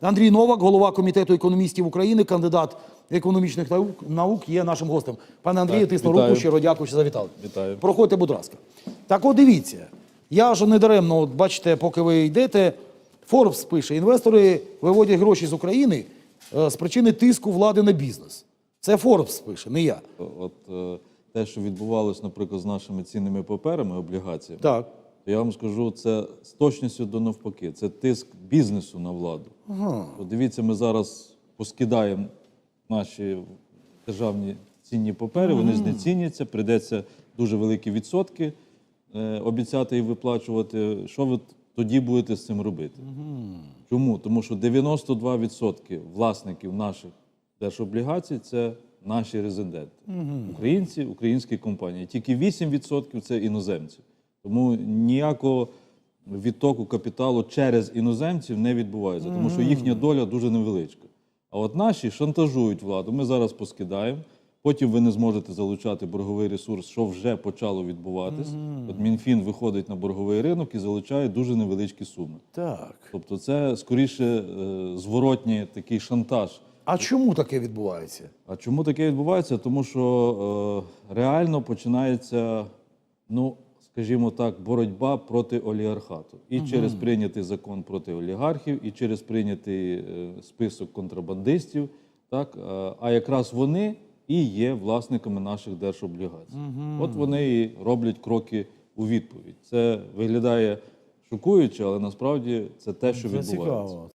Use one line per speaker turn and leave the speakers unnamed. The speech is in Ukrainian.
Андрій Новак, голова комітету економістів України, кандидат економічних наук, є нашим гостем. Пане Андрію, тисну руку, щиро дякую, що завітали.
Вітаю.
Проходьте, будь ласка. Так от дивіться, я ж не даремно, от бачите, поки ви йдете, Форбс пише, інвестори виводять гроші з України е, з причини тиску влади на бізнес. Це Форбс пише, не я.
От е, те, що відбувалось, наприклад, з нашими цінними паперами, облігаціями,
Так.
То я вам скажу, це з точністю до навпаки. Це тиск бізнесу на владу. От дивіться, ми зараз поскидаємо наші державні цінні папери, вони знеціняться, прийдеться дуже великі відсотки е, обіцяти і виплачувати. Що ви тоді будете з цим робити? Чому? Тому що 92% власників наших держоблігацій це наші резиденти. Українці, українські компанії. Тільки 8% це іноземці. Тому ніякого відтоку капіталу через іноземців не відбувається, тому що їхня доля дуже невеличка. А от наші шантажують владу. Ми зараз поскидаємо. Потім ви не зможете залучати борговий ресурс, що вже почало відбуватись. От Мінфін виходить на борговий ринок і залучає дуже невеличкі суми.
Так.
Тобто, це скоріше е, зворотній такий шантаж.
А чому таке відбувається?
А чому таке відбувається? Тому що е, реально починається, ну скажімо так, боротьба проти олігархату. І через прийнятий закон проти олігархів, і через прийнятий е, список контрабандистів. Так? Е, а якраз вони і є власниками наших держоблігацій. От вони і роблять кроки у відповідь. Це виглядає шокуюче, але насправді це те, що
Це
відбувається.
цікаво.